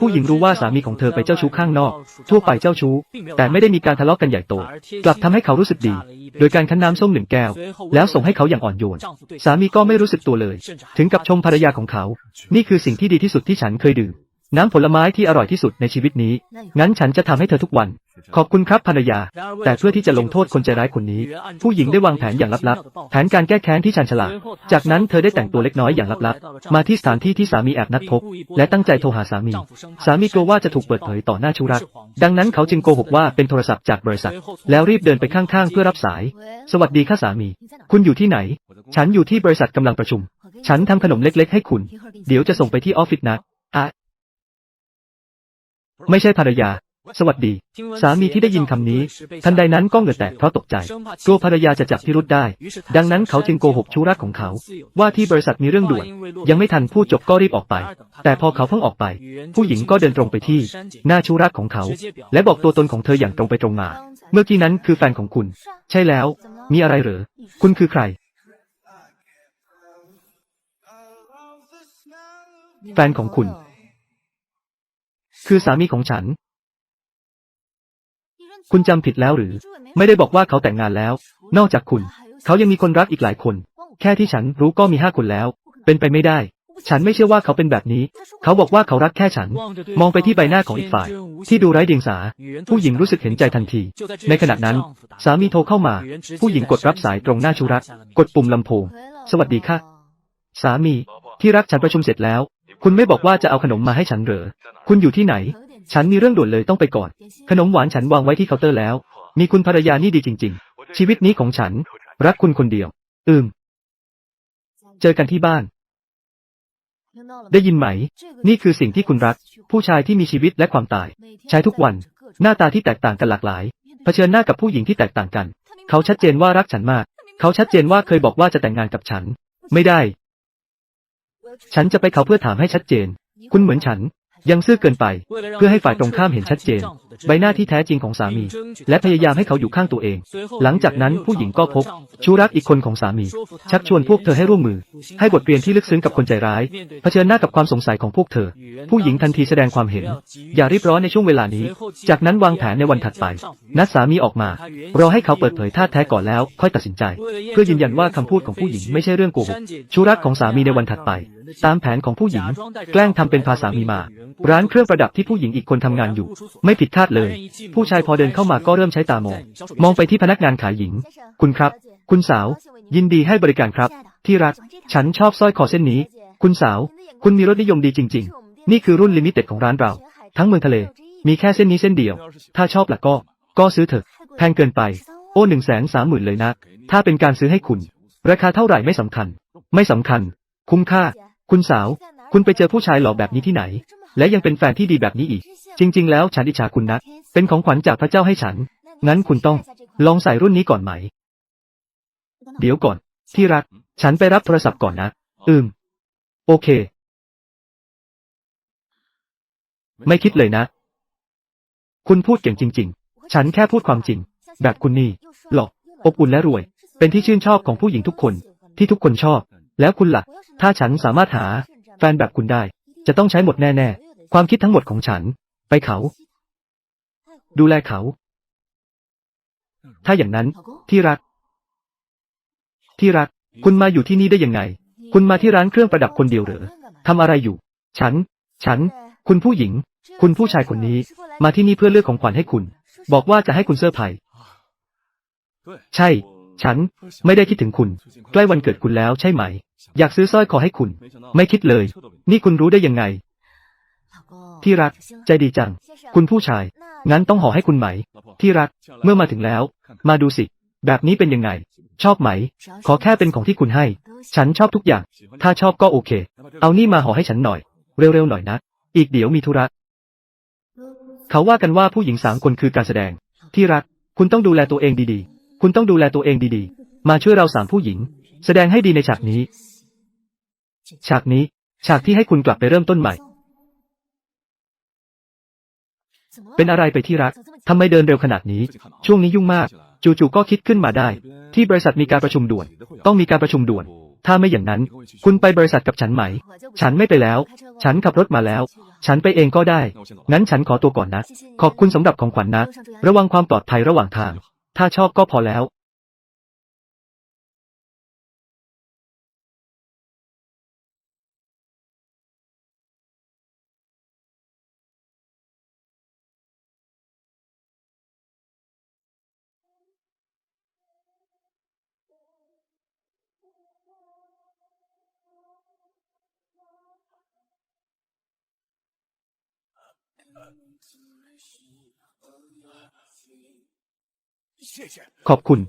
ผู้หญิงรู้ว่าสามีของเธอไปเจ้าชู้ข้างนอก ทั่วไปเจ้าชู้ แต่ไม่ได้มีการทะเลาะกันใหญ่โต กลับทำให้เขารู้สึกดี โดยการคั้นน้ำส้มหนึ่งแก้ว แล้วส่งให้เขาอย่างอ่อนโยน สามีก็ไม่รู้สึกตัวเลย ถึงกับชมภรรยาของเขา นี่คือสิ่งที่ดีที่สุดที่ฉันเคยดื่ม น้ำผลไม้ที่อร่อยที่สุดในชีวิตนี้ งั้นฉันจะทำให้เธอทุกวัน ขอบคุณครับภรรยา แต่เพื่อที่จะลงโทษคนใจร้ายคนนี้ ผู้หญิงได้วางแผนอย่างลับๆ แผนการแก้แค้นที่ชันฉลาด จากนั้นเธอได้แต่งตัวเล็กน้อยอย่างลับๆ มาที่สถานที่ที่สามีแอบนัดพบ และตั้งใจโทรหาสามี สามีกลัวว่าจะถูกเปิดเผยต่อหน้าชูรัก ดังนั้นเขาจึงโกหกว่าเป็นโทรศัพท์จากบริษัท แล้วรีบเดินไปข้างๆ เพื่อรับสาย สวัสดีค่ะสามี คุณอยู่ที่ไหน ฉันอยู่ที่บริษัทกำลังประชุม ฉันทำขนมเล็กๆ ให้คุณ เดี๋ยวจะส่งไปที่ออฟฟิศนะอะ ไม่ใช่ภรรยา สวัสดี สามีที่ได้ยินคำนี้ ทันใดนั้นก็เหงื่อแตกเพราะตกใจกลัวภรรยาจะจับพิรุธได้ ดังนั้นเขาจึงโกหกชู้รักของเขา ว่าที่บริษัทมีเรื่องด่วน ยังไม่ทันพูดจบก็รีบออกไป แต่พอเขาเพิ่งออกไป ผู้หญิงก็เดินตรงไปที่ หน้าชู้รักของเขา และบอกตัวตนของเธออย่างตรงไปตรงมา เมื่อกี้นั้นคือแฟนของคุณ ใช่แล้ว มีอะไรเหรอ คุณคือใคร แฟนของคุณ คือสามีของฉัน คุณจำผิดแล้วหรือ ไม่ได้บอกว่าเขาแต่งงานแล้ว นอกจากคุณ เขายังมีคนรักอีกหลายคน แค่ที่ฉันรู้ก็มีห้าคนแล้ว เป็นไปไม่ได้ ฉันไม่เชื่อว่าเขาเป็นแบบนี้ เขาบอกว่าเขารักแค่ฉัน มองไปที่ใบหน้าของอีกฝ่าย ที่ดูไร้เดียงสา ผู้หญิงรู้สึกเห็นใจทันที ในขณะนั้น สามีโทรเข้ามา ผู้หญิงกดรับสายตรงหน้าชูรัก กดปุ่มลำโพง สวัสดีค่ะ สามี ที่รักฉันประชุมเสร็จแล้ว คุณไม่บอกว่าจะเอาขนมมาให้ฉันเหรอ คุณอยู่ที่ไหน ฉันมีเรื่องด่วนเลยต้องไปก่อน ขนมหวานฉันวางไว้ที่เคาน์เตอร์แล้ว มีคุณภรรยานี่ดีจริง ๆ ชีวิตนี้ของฉัน รักคุณคนเดียว อืม เจอกันที่บ้าน ได้ยินไหม นี่คือสิ่งที่คุณรัก ผู้ชายที่มีชีวิตและความตาย ใช้ทุกวัน หน้าตาที่แตกต่างกันหลากหลาย เผชิญหน้ากับผู้หญิงที่แตกต่างกัน เขาชัดเจนว่ารักฉันมาก เขาชัดเจนว่าเคยบอกว่าจะแต่งงานกับฉัน ไม่ได้ ฉันจะไปเขาเพื่อถามให้ชัดเจน คุณเหมือนฉัน ยังซื่อเกินไป เพื่อให้ฝ่ายตรงข้ามเห็นชัดเจน ใบหน้าที่แท้จริงของสามี และพยายามให้เขาอยู่ข้างตัวเอง หลังจากนั้นผู้หญิงก็พบชู้รักอีกคนของสามี ชักชวนพวกเธอให้ร่วมมือ ให้บทเรียนที่ลึกซึ้งกับคนใจร้าย เผชิญหน้ากับความสงสัยของพวกเธอ ผู้หญิงทันทีแสดงความเห็น อย่ารีบร้อนในช่วงเวลานี้ จากนั้นวางแผนในวันถัดไป นัดสามีออกมารอให้เขาเปิดเผยท่าแท้ก่อนแล้ว ค่อยตัดสินใจ เพื่อยืนยันว่าคำพูดของผู้หญิงไม่ใช่เรื่องโกหกชู้รักของสามีในวันถัดไป ตามแผนของผู้หญิง แกล้งทำเป็นพาสามีมา ร้านเครื่องประดับที่ผู้หญิงอีกคนทำงานอยู่ ไม่ผิดคาดเลย ผู้ชายพอเดินเข้ามาก็เริ่มใช้ตามอง มองไปที่พนักงานขายหญิง คุณครับ คุณสาว ยินดีให้บริการครับ ที่รัก ฉันชอบสร้อยคอเส้นนี้ คุณสาว คุณมีรสนิยมดีจริง ๆ นี่คือรุ่นลิมิเต็ดของร้านเรา ทั้งเมืองทะเล มีแค่เส้นนี้เส้นเดียว ถ้าชอบล่ะก็ ก็ซื้อเถอะ แพงเกินไป โอ้หนึ่งแสนสามหมื่นเลยนะ ถ้าเป็นการซื้อให้คุณ ราคาเท่าไหร่ไม่สำคัญ ไม่สำคัญ คุ้มค่า คุณสาว คุณไปเจอผู้ชายหล่อแบบนี้ที่ไหน และยังเป็นแฟนที่ดีแบบนี้อีก จริง ๆ แล้วฉันอิจฉาคุณนะ เป็นของขวัญจากพระเจ้าให้ฉัน งั้นคุณต้อง ลองใส่รุ่นนี้ก่อนไหม เดี๋ยวก่อน ที่รัก ฉันไปรับโทรศัพท์ก่อนนะ อืม โอเค ไม่คิดเลยนะ คุณพูดเก่งจริง ๆ ฉันแค่พูดความจริง แบบคุณนี่ หลอก อบอุ่นและรวย เป็นที่ชื่นชอบของผู้หญิงทุกคน ที่ทุกคนชอบ แล้วคุณล่ะ ถ้าฉันสามารถหา แฟนแบบคุณได้ จะต้องใช้หมดแน่ ๆ ความคิดทั้งหมดของฉัน ไปเขา ดูแลเขา ถ้าอย่างนั้น ที่รัก ที่รัก คุณมาอยู่ที่นี่ได้ยังไง คุณมาที่ร้านเครื่องประดับคนเดียวเหรอทำอะไรอยู่ ฉัน ฉัน คุณผู้หญิง คุณผู้ชายคนนี้ มาที่นี่เพื่อเลือกของขวัญให้คุณ บอกว่าจะให้คุณเซอร์ไพรส์ใช่ ฉันไม่ได้คิดถึงคุณ ใกล้วันเกิดคุณแล้วใช่ไหม อยากซื้อสร้อยคอให้คุณ ไม่คิดเลย นี่คุณรู้ได้ยังไง ที่รัก ใจดีจัง คุณผู้ชาย งั้นต้องห่อให้คุณไหม ที่รัก เมื่อมาถึงแล้ว มาดูสิ แบบนี้เป็นยังไง ชอบไหม ขอแค่เป็นของที่คุณให้ ฉันชอบทุกอย่าง ถ้าชอบก็โอเค เอานี่มาห่อให้ฉันหน่อย เร็วๆหน่อยนะ อีกเดี๋ยวมีธุระเขาว่ากันว่าผู้หญิงสามคนคือการแสดง ที่รัก คุณต้องดูแลตัวเองดีๆ คุณต้องดูแลตัวเองดีๆ มาช่วยเราสามผู้หญิง แสดงให้ดีในฉากนี้ ฉากนี้ ฉากที่ให้คุณกลับไปเริ่มต้นใหม่ เป็นอะไรไปที่รักทำไมเดินเร็วขนาดนี้ ช่วงนี้ยุ่งมาก จู่ๆก็คิดขึ้นมาได้ ที่บริษัทมีการประชุมด่วน ต้องมีการประชุมด่วน ถ้าไม่อย่างนั้น คุณไปบริษัทกับฉันไหม ฉันไม่ไปแล้ว ฉันขับรถมาแล้ว ฉันไปเองก็ได้ งั้นฉันขอตัวก่อนนะ ขอบคุณสำหรับของขวัญนะระวังความปลอดภัยระหว่างทาง ถ้าชอบก็พอแล้ว ขอบคุณ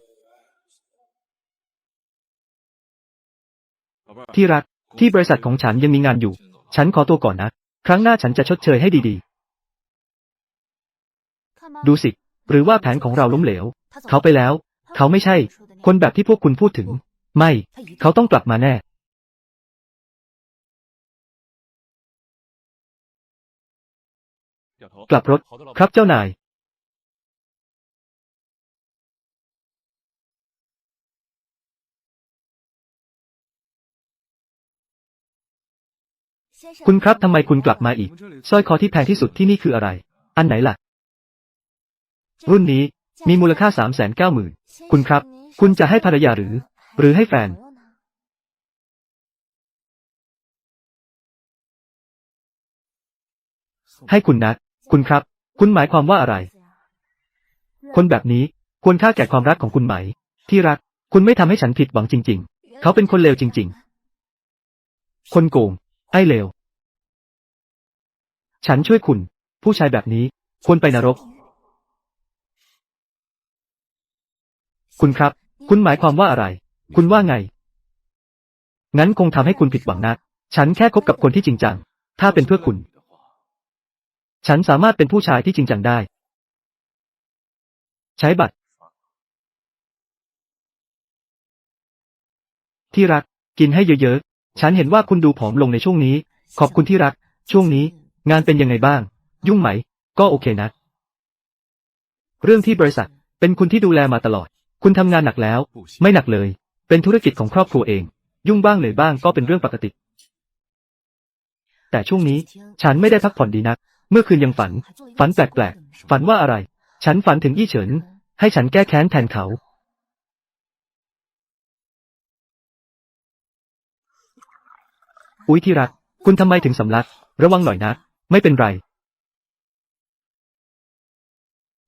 ที่รัก ที่บริษัทของฉันยังมีงานอยู่ ฉันขอตัวก่อนนะ ครั้งหน้าฉันจะชดเชยให้ดีๆ ดูสิ หรือว่าแผนของเราล้มเหลว เขาไปแล้ว เขาไม่ใช่ คนแบบที่พวกคุณพูดถึง ไม่ เขาต้องกลับมาแน่กลับรถ ครับเจ้านาย คุณครับทำไมคุณกลับมาอีกสร้อยคอที่แพงที่สุดที่นี่คืออะไร อันไหนล่ะ รุ่นนี้มีมูลค่าสามแสนเก้าหมื่นคุณครับ คุณจะให้ภรรยาหรือ หรือให้แฟน ให้คุณนัดคุณครับ คุณหมายความว่าอะไร คนแบบนี้ควรค่าแก่ความรักของคุณไหม ที่รัก คุณไม่ทำให้ฉันผิดหวังจริง ๆ เขาเป็นคนเลวจริง ๆ คนโกง ไอ้เลว ฉันช่วยคุณ ผู้ชายแบบนี้ ควรไปนรก คุณครับ คุณหมายความว่าอะไร คุณว่าไง งั้นคงทำให้คุณผิดหวังนะฉันแค่คบกับคนที่จริงจัง ถ้าเป็นเพื่อคุณ ฉันสามารถเป็นผู้ชายที่จริงจังได้ ใช้บัตร ที่รัก กินให้เยอะๆ ฉันเห็นว่าคุณดูผอมลงในช่วงนี้ ขอบคุณที่รัก ช่วงนี้ งานเป็นยังไงบ้าง ยุ่งไหม ก็โอเคนะ เรื่องที่บริษัท เป็นคุณที่ดูแลมาตลอด คุณทำงานหนักแล้ว ไม่หนักเลย เป็นธุรกิจของครอบครัวเอง ยุ่งบ้างเหนื่อยบ้างก็เป็นเรื่องปกติ แต่ช่วงนี้ ฉันไม่ได้พักผ่อนดีนัก เมื่อคืนยังฝัน ฝันแปลกๆ ฝันว่าอะไร ฉันฝันถึงอี้เฉิน ให้ฉันแก้แค้นแทนเขา อุ๊ยที่รัก คุณทำไมถึงสำลัก ระวังหน่อยนะ ไม่เป็นไร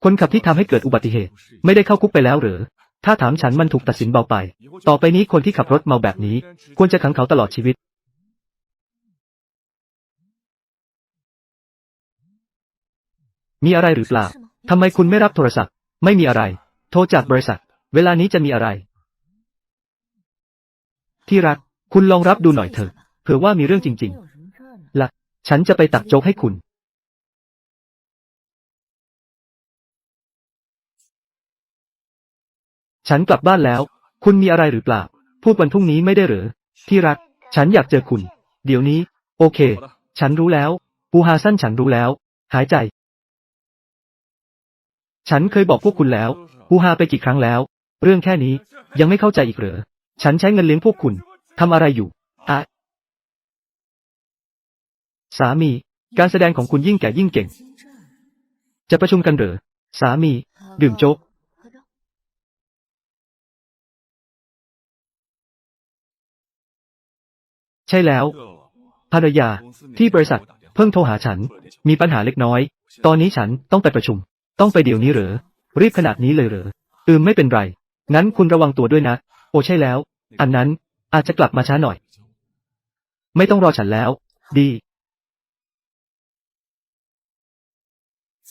คนขับที่ทำให้เกิดอุบัติเหตุ ไม่ได้เข้าคุกไปแล้วหรือ ถ้าถามฉันมันถูกตัดสินเบาไป ต่อไปนี้คนที่ขับรถเมาแบบนี้ ควรจะขังเขาตลอดชีวิต มีอะไรหรือเปล่าทำไมคุณไม่รับโทรศัพท์ ไม่มีอะไร โทรจากบริษัท เวลานี้จะมีอะไร ที่รัก คุณลองรับดูหน่อยเถอะเผื่อว่ามีเรื่องจริง ๆ ฉันจะไปตักโจ๊กให้คุณ ฉันกลับบ้านแล้ว คุณมีอะไรหรือเปล่า พูดวันพรุ่งนี้ไม่ได้หรือ ที่รัก ฉันอยากเจอคุณ เดี๋ยวนี้ โอเค ฉันรู้แล้ว ปูฮาสั้นฉันรู้แล้ว หายใจ ฉันเคยบอกพวกคุณแล้วฮูฮาไปกี่ครั้งแล้ว เรื่องแค่นี้ ยังไม่เข้าใจอีกเหรอ ฉันใช้เงินเลี้ยงพวกคุณ ทำอะไรอยู่อะ สามี การแสดงของคุณยิ่งแก่ยิ่งเก่ง จะประชุมกันเหรอ สามี ดื่มโจ๊ก ใช่แล้ว ภรรยา ที่บริษัท เพิ่งโทรหาฉัน มีปัญหาเล็กน้อย ตอนนี้ฉันต้องไปประชุม ต้องไปเดี๋ยวนี้เหรอ รีบขนาดนี้เลยเหรอ อืมไม่เป็นไร งั้นคุณระวังตัวด้วยนะ โอใช่แล้ว อันนั้นอาจจะกลับมาช้าหน่อย ไม่ต้องรอฉันแล้ว ดี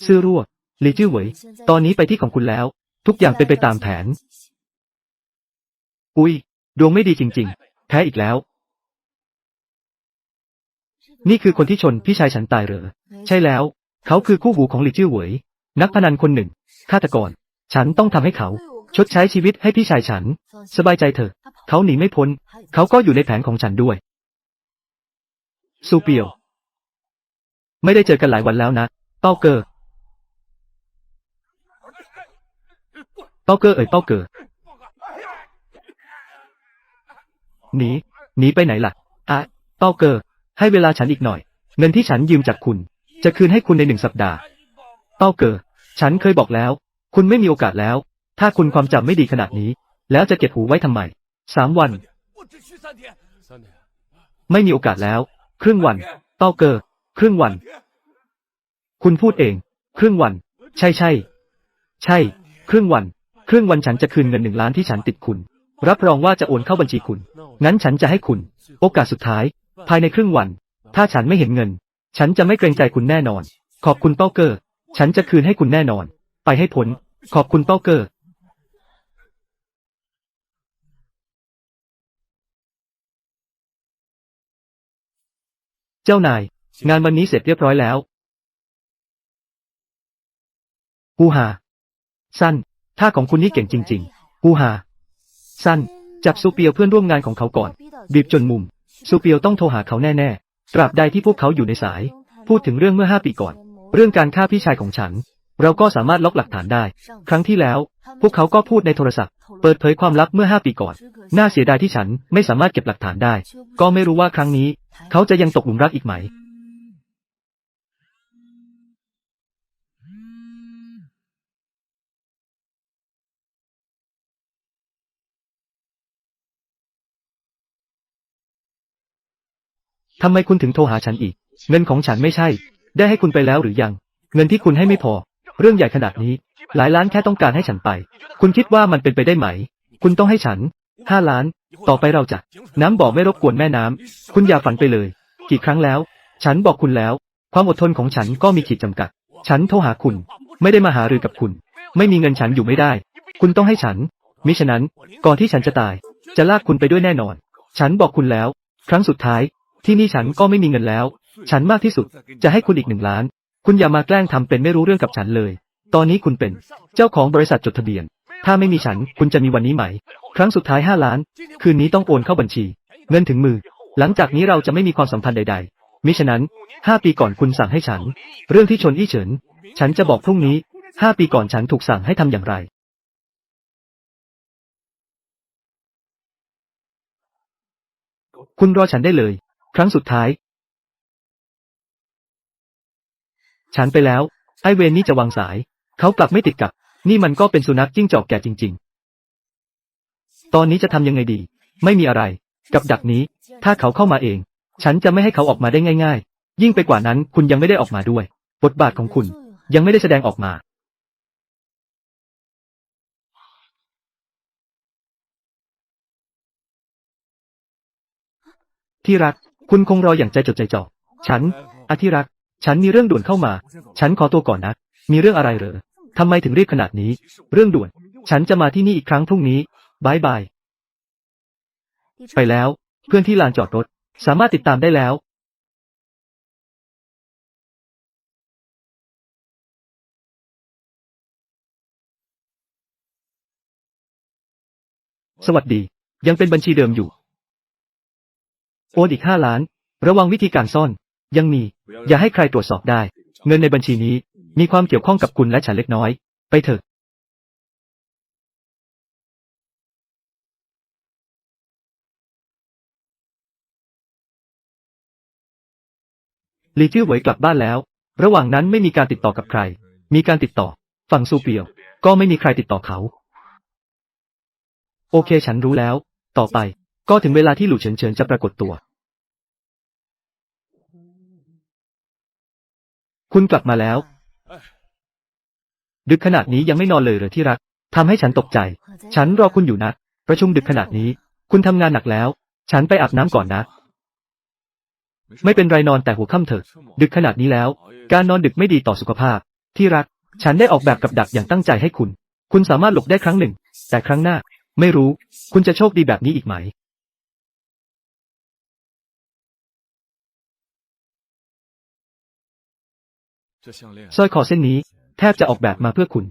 ซื่อรั่วหลีจื้อเหวยตอนนี้ไปที่ของคุณแล้ว ทุกอย่างเป็นไปตามแผน อุ้ย ดวงไม่ดีจริง ๆ แพ้อีกแล้ว นี่คือคนที่ชนพี่ชายฉันตายเหรอ ใช่แล้ว เขาคือคู่หูของหลีจื้อเหวยนักพนันคนหนึ่งฆาตกร ฉันต้องทำให้เขา ชดใช้ชีวิตให้พี่ชายฉัน สบายใจเถอะ เขาหนีไม่พ้น เขาก็อยู่ในแผนของฉันด้วยซูเปียว ไม่ได้เจอกันหลายวันแล้วนะเป้าเกอร์ เต้าเกอเอ๋ยเต้าเกอหนีหนีไปไหนล่ะอะเต้าเกอให้เวลาฉันอีกหน่อย เงินที่ฉันยืมจากคุณ จะคืนให้คุณในหนึ่งสัปดาห์ เต้าเกอฉันเคยบอกแล้ว คุณไม่มีโอกาสแล้ว ถ้าคุณความจำไม่ดีขนาดนี้ แล้วจะเก็บหูไว้ทำไมสามวัน ไม่มีโอกาสแล้ว ครึ่งวัน เต้าเกอครึ่งวัน คุณพูดเอง ครึ่งวัน ใช่ใช่ ใช่ ครึ่งวัน ครึ่งวันฉันจะคืนเงินหนึ่งล้านที่ฉันติดคุณ รับรองว่าจะโอนเข้าบัญชีคุณ งั้นฉันจะให้คุณ โอกาสสุดท้าย ภายในครึ่งวัน ถ้าฉันไม่เห็นเงิน ฉันจะไม่เกรงใจคุณแน่นอน ขอบคุณเป้าเกอร์ ฉันจะคืนให้คุณแน่นอน ไปให้พ้น ขอบคุณเป้าเกอร์เจ้านาย งานวันนี้เสร็จเรียบร้อยแล้วฮูฮาสั้น ท่าของคุณนี่เก่งจริงๆฮูฮาสั้น จับซูเปียวเพื่อนร่วมงานของเขาก่อน บีบจนมุม ซูเปียวต้องโทรหาเขาแน่ๆ ตราบใดที่พวกเขาอยู่ในสาย พูดถึงเรื่องเมื่อห้าปีก่อน เรื่องการฆ่าพี่ชายของฉัน เราก็สามารถล็อกหลักฐานได้ ครั้งที่แล้ว พวกเขาก็พูดในโทรศัพท์ เปิดเผยความลับเมื่อห้าปีก่อน น่าเสียดายที่ฉันไม่สามารถเก็บหลักฐานได้ ก็ไม่รู้ว่าครั้งนี้ เขาจะยังตกหลุมรักอีกไหม ทำไมคุณถึงโทรหาฉันอีก เงินของฉันไม่ใช่ ได้ให้คุณไปแล้วหรือยัง เงินที่คุณให้ไม่พอ เรื่องใหญ่ขนาดนี้ หลายล้านแค่ต้องการให้ฉันไป คุณคิดว่ามันเป็นไปได้ไหม คุณต้องให้ฉันห้าล้าน ต่อไปเราจะน้ำบ่อไม่รบกวนแม่น้ำ คุณอย่าฝันไปเลย กี่ครั้งแล้ว ฉันบอกคุณแล้ว ความอดทนของฉันก็มีขีดจำกัด ฉันโทรหาคุณ ไม่ได้มาหารือกับคุณ ไม่มีเงินฉันอยู่ไม่ได้ คุณต้องให้ฉัน มิฉะนั้น ก่อนที่ฉันจะตาย จะลากคุณไปด้วยแน่นอน ฉันบอกคุณแล้ว ครั้งสุดท้าย ที่นี่ฉันก็ไม่มีเงินแล้ว ฉันมากที่สุด จะให้คุณอีกหนึ่งล้าน คุณอย่ามาแกล้งทำเป็นไม่รู้เรื่องกับฉันเลย ตอนนี้คุณเป็นเจ้าของบริษัทจดทะเบียน ถ้าไม่มีฉันคุณจะมีวันนี้ไหม ครั้งสุดท้ายห้าล้าน คืนนี้ต้องโอนเข้าบัญชี เงินถึงมือ หลังจากนี้เราจะไม่มีความสัมพันธ์ใด ๆ มิฉะนั้นห้าปีก่อนคุณสั่งให้ฉัน เรื่องที่ชนอี้เฉิน ฉันจะบอกพรุ่งนี้ห้าปีก่อนฉันถูกสั่งให้ทำอย่างไรคุณรอฉันได้เลย ครั้งสุดท้าย ฉันไปแล้ว ไอเวนนี่จะวางสาย เขากลับไม่ติดกับ นี่มันก็เป็นสุนัขจิ้งจอกแก่จริง ๆ ตอนนี้จะทำยังไงดี ไม่มีอะไร กับดักนี้ ถ้าเขาเข้ามาเอง ฉันจะไม่ให้เขาออกมาได้ง่าย ๆ ยิ่งไปกว่านั้นคุณยังไม่ได้ออกมาด้วย บทบาทของคุณ ยังไม่ได้แสดงออกมาที่รัก คุณคงรออย่างใจจดใจจ่อ ฉันอาที่รัก ฉันมีเรื่องด่วนเข้ามา ฉันขอตัวก่อนนะ มีเรื่องอะไรเหรอทำไมถึงรีบขนาดนี้ เรื่องด่วน ฉันจะมาที่นี่อีกครั้งพรุ่งนี้บายบาย ไปแล้ว เพื่อนที่ลานจอดรถ สามารถติดตามได้แล้วสวัสดี ยังเป็นบัญชีเดิมอยู่ โอนอีกห้าล้าน ระวังวิธีการซ่อน ยังมี อย่าให้ใครตรวจสอบได้ เงินในบัญชีนี้ มีความเกี่ยวข้องกับคุณและฉันเล็กน้อย ไปเถอะลีจิ้วเหวยกลับบ้านแล้ว ระหว่างนั้นไม่มีการติดต่อกับใคร มีการติดต่อ ฝั่งซูเปียว ก็ไม่มีใครติดต่อเขา โอเคฉันรู้แล้ว ต่อไป ก็ถึงเวลาที่หลู่เฉินเฉินจะปรากฏตัว คุณกลับมาแล้ว ดึกขนาดนี้ยังไม่นอนเลยเหรอที่รัก ทำให้ฉันตกใจ ฉันรอคุณอยู่นะ ประชุมดึกขนาดนี้ คุณทำงานหนักแล้ว ฉันไปอาบน้ำก่อนนะ ไม่เป็นไรนอนแต่หัวค่ำเถอะ ดึกขนาดนี้แล้ว การนอนดึกไม่ดีต่อสุขภาพ ที่รัก ฉันได้ออกแบบกับดักอย่างตั้งใจให้คุณ คุณสามารถหลบได้ครั้งหนึ่ง แต่ครั้งหน้า ไม่รู้ คุณจะโชคดีแบบนี้อีกไหม สร้อยคอเส้นนี้ แทบจะออกแบบมาเพื่อคุณ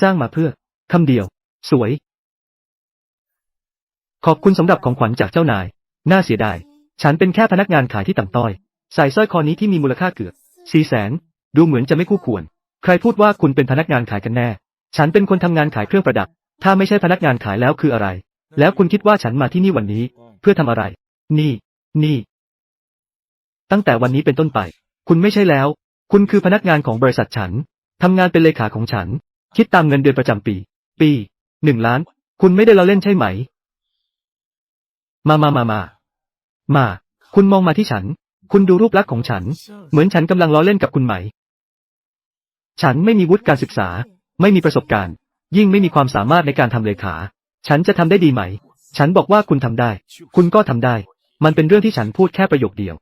สร้างมาเพื่อคำเดียว สวย ขอบคุณสำหรับของขวัญจากเจ้านาย น่าเสียดาย ฉันเป็นแค่พนักงานขายที่ต่ำต้อย ใส่สร้อยคอนี้ที่มีมูลค่าเกือบสี่แสน ดูเหมือนจะไม่คู่ควร ใครพูดว่าคุณเป็นพนักงานขายกันแน่ ฉันเป็นคนทำงานขายเครื่องประดับ ถ้าไม่ใช่พนักงานขายแล้วคืออะไร แล้วคุณคิดว่าฉันมาที่นี่วันนี้ เพื่อทำอะไร นี่ นี่ ตั้งแต่วันนี้เป็นต้นไป คุณไม่ใช่แล้ว คุณคือพนักงานของบริษัทฉัน ทำงานเป็นเลขาของฉัน คิดตามเงินเดือนประจำปี ปีหนึ่งล้าน คุณไม่ได้เราเล่นใช่ไหม มามามามา มา คุณมองมาที่ฉัน คุณดูรูปลักษณ์ของฉัน เหมือนฉันกำลังล้อเล่นกับคุณไหม ฉันไม่มีวุฒิการศึกษา ไม่มีประสบการณ์ ยิ่งไม่มีความสามารถในการทำเลขา ฉันจะทำได้ดีไหม ฉันบอกว่าคุณทำได้ คุณก็ทำได้ มันเป็นเรื่องที่ฉันพูดแค่ประโยคเดียว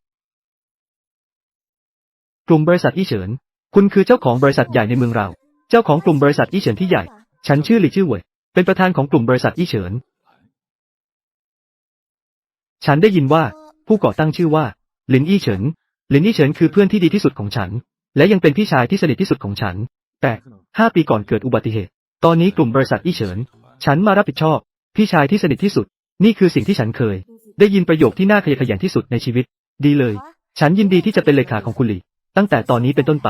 กลุ่มบริษัทอี้เฉิน คุณคือเจ้าของบริษัทใหญ่ในเมืองเรา เจ้าของกลุ่มบริษัทอี้เฉินที่ใหญ่ ฉันชื่อหลี่ชื่อเหวยเป็นประธานของกลุ่มบริษัทอี้เฉิน ฉันได้ยินว่า ผู้ก่อตั้งชื่อว่า หลินอี้เฉิน หลินอี้เฉินคือเพื่อนที่ดีที่สุดของฉัน และยังเป็นพี่ชายที่สนิทที่สุดของฉัน แต่ห้าปีก่อนเกิดอุบัติเหตุ ตอนนี้กลุ่มบริษัทอี้เฉิน ฉันมารับผิดชอบ พี่ชายที่สนิทที่สุด นี่คือสิ่งที่ฉันเคย ได้ยินประโยคที่น่าขยะแขยงที่สุดในชีวิต ดีเลย ฉันยินดีที่จะเป็นเลขาของคุณหลี่ ตั้งแต่ตอนนี้เป็นต้นไป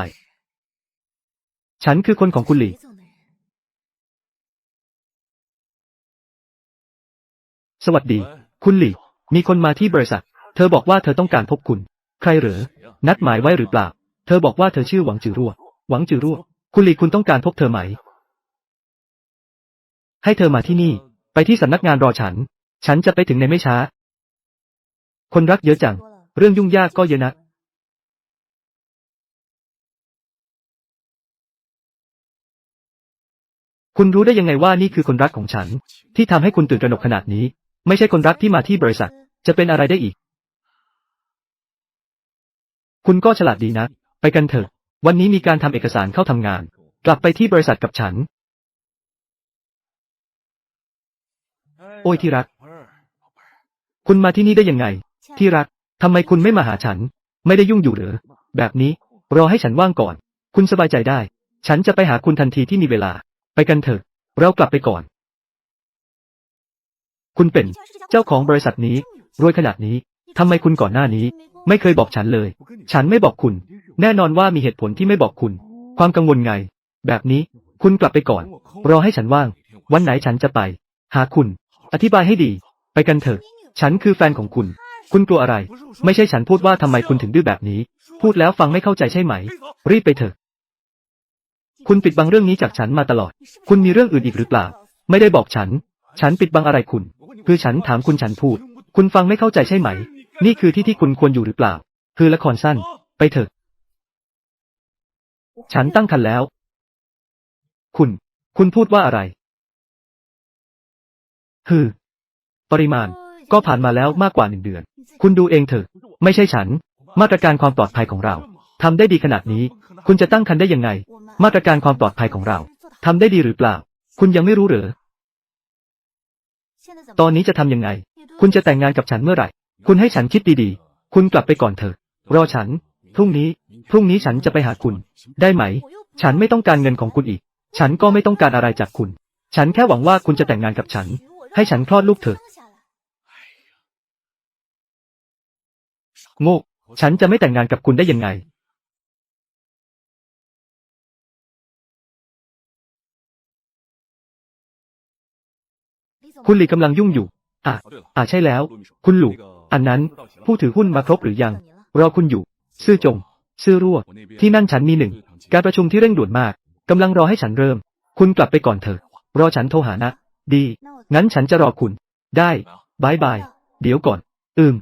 ฉันคือคนของคุณหลี่สวัสดี คุณหลี่มีคนมาที่บริษัท เธอบอกว่าเธอต้องการพบคุณ ใครเหรอ นัดหมายไว้หรือเปล่า เธอบอกว่าเธอชื่อหวังจือรั่ว หวังจือรั่ว คุณหลี่คุณต้องการพบเธอไหม ให้เธอมาที่นี่ ไปที่สำนักงานรอฉัน ฉันจะไปถึงในไม่ช้า คนรักเยอะจัง เรื่องยุ่งยากก็เยอะนะ คุณรู้ได้ยังไงว่านี่คือคนรักของฉัน ที่ทำให้คุณตื่นตระหนกขนาดนี้ ไม่ใช่คนรักที่มาที่บริษัท จะเป็นอะไรได้อีก คุณก็ฉลาดดีนะ ไปกันเถอะ วันนี้มีการทำเอกสารเข้าทำงาน กลับไปที่บริษัทกับฉัน โอ้ยที่รัก คุณมาที่นี่ได้ยังไง ที่รักทำไมคุณไม่มาหาฉัน ไม่ได้ยุ่งอยู่หรือแบบนี้ รอให้ฉันว่างก่อน คุณสบายใจได้ ฉันจะไปหาคุณทันทีที่มีเวลา กันเถอะ เรากลับไปก่อน คุณเป็น เจ้าของบริษัทนี้ รวยขนาดนี้ ทำไมคุณก่อนหน้านี้ ไม่เคยบอกฉันเลย ฉันไม่บอกคุณ แน่นอนว่ามีเหตุผลที่ไม่บอกคุณ ความกังวลไง แบบนี้ คุณกลับไปก่อน รอให้ฉันว่าง วันไหนฉันจะไป หาคุณ อธิบายให้ดี ไปกันเถอะ ฉันคือแฟนของคุณ คุณกลัวอะไร ไม่ใช่ฉันพูดว่าทำไมคุณถึงดื้อแบบนี้ พูดแล้วฟังไม่เข้าใจใช่ไหม รีบไปเถอะ คุณปิดบังเรื่องนี้จากฉันมาตลอด คุณมีเรื่องอื่นอีกหรือเปล่า ไม่ได้บอกฉัน ฉันปิดบังอะไรคุณ คือฉันถามคุณฉันพูด คุณฟังไม่เข้าใจใช่ไหม นี่คือที่ที่คุณควรอยู่หรือเปล่า คือละครสั้น ไปเถอะ ฉันตั้งครรภ์แล้ว คุณ คุณพูดว่าอะไร คือ ปริมาณ ก็ผ่านมาแล้วมากกว่าหนึ่งเดือน คุณดูเองเถอะ ไม่ใช่ฉัน มาตรการความปลอดภัยของเรา ทำได้ดีขนาดนี้ คุณจะตั้งครรภ์ได้ยังไง มาตรการความปลอดภัยของเราทำได้ดีหรือเปล่า คุณยังไม่รู้เหรอ ตอนนี้จะทำยังไง คุณจะแต่งงานกับฉันเมื่อไหร่ คุณให้ฉันคิดดีๆ คุณกลับไปก่อนเถอะ รอฉัน พรุ่งนี้ พรุ่งนี้ฉันจะไปหาคุณ ได้ไหม ฉันไม่ต้องการเงินของคุณอีก ฉันก็ไม่ต้องการอะไรจากคุณ ฉันแค่หวังว่าคุณจะแต่งงานกับฉัน ให้ฉันคลอดลูกเถอะโง่ ฉันจะไม่แต่งงานกับคุณได้ยังไง คุณหลีกำลังยุ่งอยู่ อะ อะใช่แล้ว คุณหลูอันนั้น ผู้ถือหุ้นมาครบหรือยัง รอคุณอยู่ ซื่อจง ซื่อรั่ว ที่นั่นฉันมีหนึ่ง การประชุมที่เร่งด่วนมากกำลังรอให้ฉันเริ่ม คุณกลับไปก่อนเถอะ รอฉันโทรหานะ ดี งั้นฉันจะรอคุณ ได้บายบาย เดี๋ยวก่อน อืม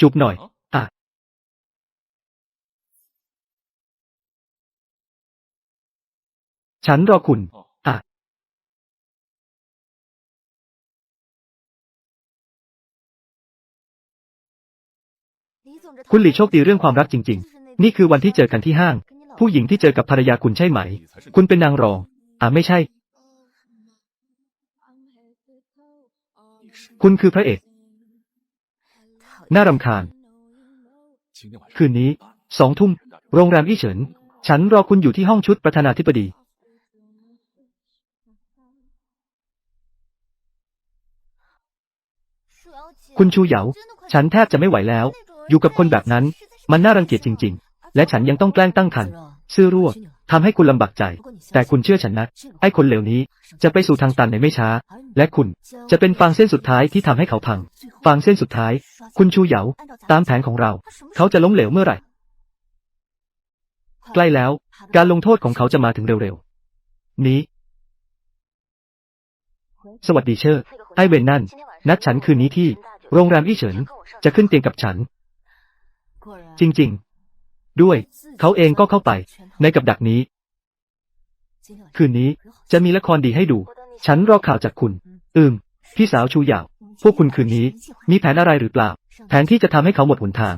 จูบหน่อย อะ ฉันรอคุณ คุณหลีโชคดีเรื่องความรักจริง ๆ นี่คือวันที่เจอกันที่ห้าง ผู้หญิงที่เจอกับภรรยาคุณใช่ไหม คุณเป็นนางรอง อะไม่ใช่ คุณคือพระเอก น่ารำคาญ คืนนี้สองทุ่ม โรงแรมอี้เฉิน ฉันรอคุณอยู่ที่ห้องชุดประธานาธิบดี คุณชูเหยา ฉันแทบจะไม่ไหวแล้ว อยู่กับคนแบบนั้น มันน่ารังเกียจจริง ๆ และฉันยังต้องแกล้งตั้งครรภ์ซื่อรั่วทำให้คุณลำบากใจ แต่คุณเชื่อฉันนะ ไอ้คนเหลวนี้ จะไปสู่ทางตันในไม่ช้า และคุณจะเป็นฟางเส้นสุดท้ายที่ทำให้เขาพัง ฟางเส้นสุดท้าย คุณชูเหยา ตามแผนของเรา เขาจะล้มเหลวเมื่อไหร่ ใกล้แล้ว การลงโทษของเขาจะมาถึงเร็วๆ นี้ สวัสดีเชอร์ ไอ้เวนนั่น นัดฉันคืนนี้ที่ โรงแรมอี้เฉิน จะขึ้นเตียงกับฉัน จริง ๆ ด้วย เขาเองก็เข้าไป ในกับดักนี้ คืนนี้จะมีละครดีให้ดู ฉันรอข่าวจากคุณ อืม พี่สาวชูหยาพวกคุณคืนนี้ มีแผนอะไรหรือเปล่า แผนที่จะทำให้เขาหมดหนทาง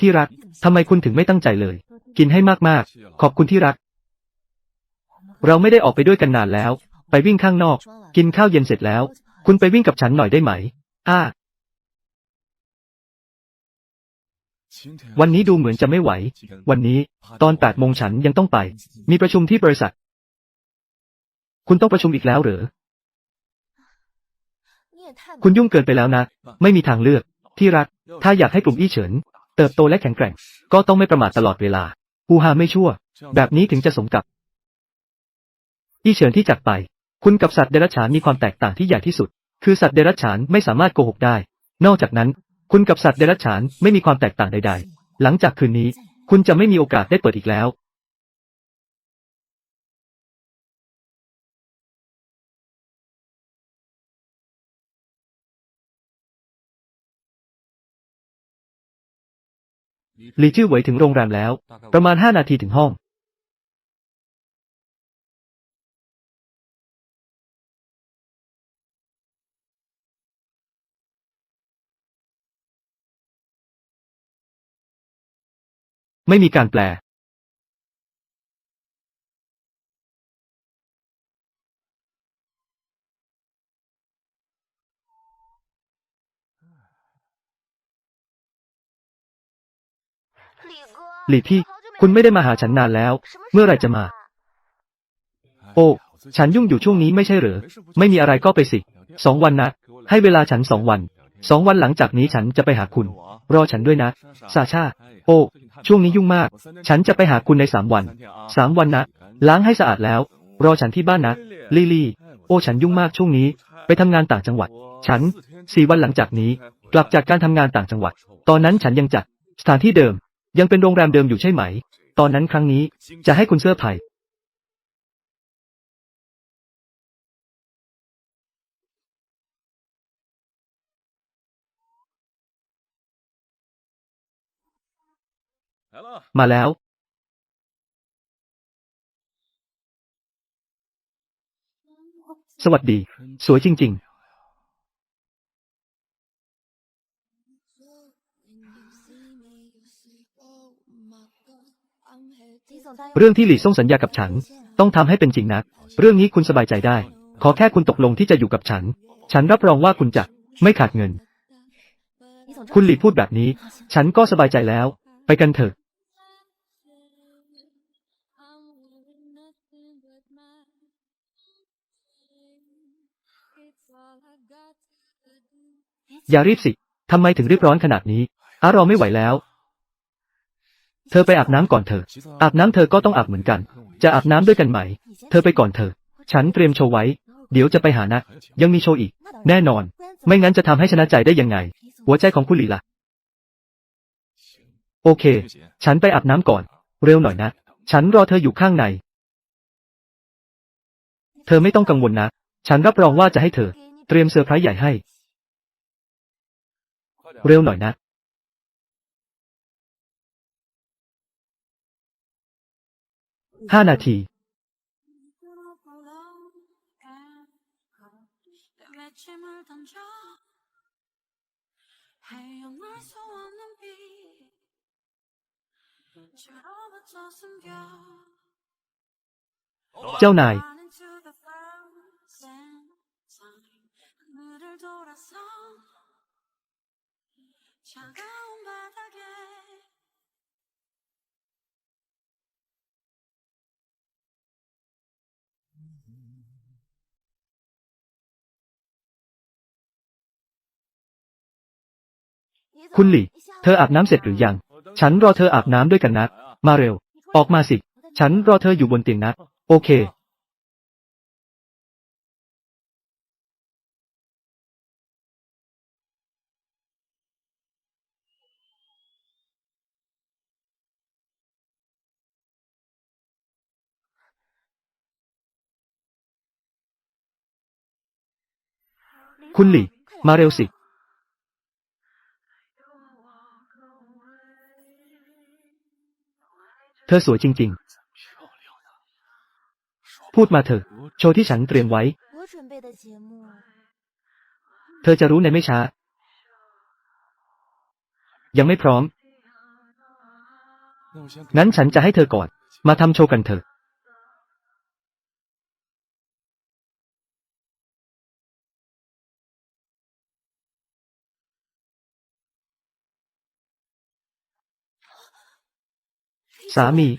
ที่รักทำไมคุณถึงไม่ตั้งใจเลย กินให้มากๆ ขอบคุณที่รัก เราไม่ได้ออกไปด้วยกันนานแล้ว ไปวิ่งข้างนอก กินข้าวเย็นเสร็จแล้ว คุณไปวิ่งกับฉันหน่อยได้ไหม อ้า วันนี้ดูเหมือนจะไม่ไหว วันนี้ ตอนแปดโมงฉันยังต้องไป มีประชุมที่บริษัท คุณต้องประชุมอีกแล้วเหรอคุณยุ่งเกินไปแล้วนะ ไม่มีทางเลือก ที่รัก ถ้าอยากให้กลุ่มอี้เฉิน เติบโตและแข็งแกร่ง ก็ต้องไม่ประมาทตลอดเวลาฮูฮาไม่ชั่ว แบบนี้ถึงจะสมกับอี้เฉินที่จากไป คุณกับสัตว์เดรัจฉานมีความแตกต่างที่ใหญ่ที่สุด คือสัตว์เดรัจฉานไม่สามารถโกหกได้ นอกจากนั้น คุณกับสัตว์เดรัจฉานไม่มีความแตกต่างใด ๆ หลังจากคืนนี้ คุณจะไม่มีโอกาสได้เปิดอีกแล้วลีจื้อเหวยถึงโรงแรมแล้ว ประมาณห้านาทีถึงห้อง ไม่มีการแปลหลีพี่ คุณไม่ได้มาหาฉันนานแล้ว เมื่อไหรจะมา โอ้ ฉันยุ่งอยู่ช่วงนี้ไม่ใช่เหรอไม่มีอะไรก็ไปสิ สองวันนะ ให้เวลาฉันสองวัน สองวันหลังจากนี้ฉันจะไปหาคุณ รอฉันด้วยนะ ซาชา โอ้ ช่วงนี้ยุ่งมาก ฉันจะไปหาคุณในสามวัน สามวันนะ ล้างให้สะอาดแล้ว รอฉันที่บ้านนะ ลิลี่ โอ้ ฉันยุ่งมากช่วงนี้ ไปทำงานต่างจังหวัด ฉัน สี่วันหลังจากนี้ กลับจากการทำงานต่างจังหวัด ตอนนั้นฉันยังจัด สถานที่เดิม ยังเป็นโรงแรมเดิมอยู่ใช่ไหม ตอนนั้นครั้งนี้ จะให้คุณเสื้อไผ่ มาแล้ว สวัสดี สวยจริง ๆเรื่องที่หลี่ซ่งสัญญากับฉัน ต้องทำให้เป็นจริงนะเรื่องนี้คุณสบายใจได้ ขอแค่คุณตกลงที่จะอยู่กับฉัน ฉันรับรองว่าคุณจะไม่ขาดเงิน คุณหลี่พูดแบบนี้ ฉันก็สบายใจแล้ว ไปกันเถอะ อย่ารีบสิ ทำไมถึงรีบร้อนขนาดนี้อารอไม่ไหวแล้ว เธอไปอาบน้ำก่อนเถอะ อาบน้ำเธอก็ต้องอาบเหมือนกัน จะอาบน้ำด้วยกันไหม เธอไปก่อนเถอะ ฉันเตรียมโชว์ไว้ เดี๋ยวจะไปหานะ ยังมีโชว์อีก แน่นอน ไม่งั้นจะทำให้ชนะใจได้ยังไง หัวใจของคุณหลีล่ะ โอเค ฉันไปอาบน้ำก่อน เร็วหน่อยนะ ฉันรอเธออยู่ข้างใน เธอไม่ต้องกังวลนะ ฉันรับรองว่าจะให้เธอ เตรียมเซอร์ไพรส์ใหญ่ให้ เร็วหน่อยนะห้านาที เจ้านาย 차가운 바닥에 คุณหลี่ เธออาบน้ำเสร็จหรือยัง ฉันรอเธออาบน้ำด้วยกันนะ มาเร็ว ออกมาสิ ฉันรอเธออยู่บนเตียงนะ โอเค คุณหลี่มาเร็วสิ เธอสวยจริง ๆ พูดมาเถอะ โชว์ที่ฉันเตรียมไว้ เธอจะรู้ในไม่ช้า ยังไม่พร้อม งั้นฉันจะให้เธอก่อน มาทำโชว์กันเถอะ ส米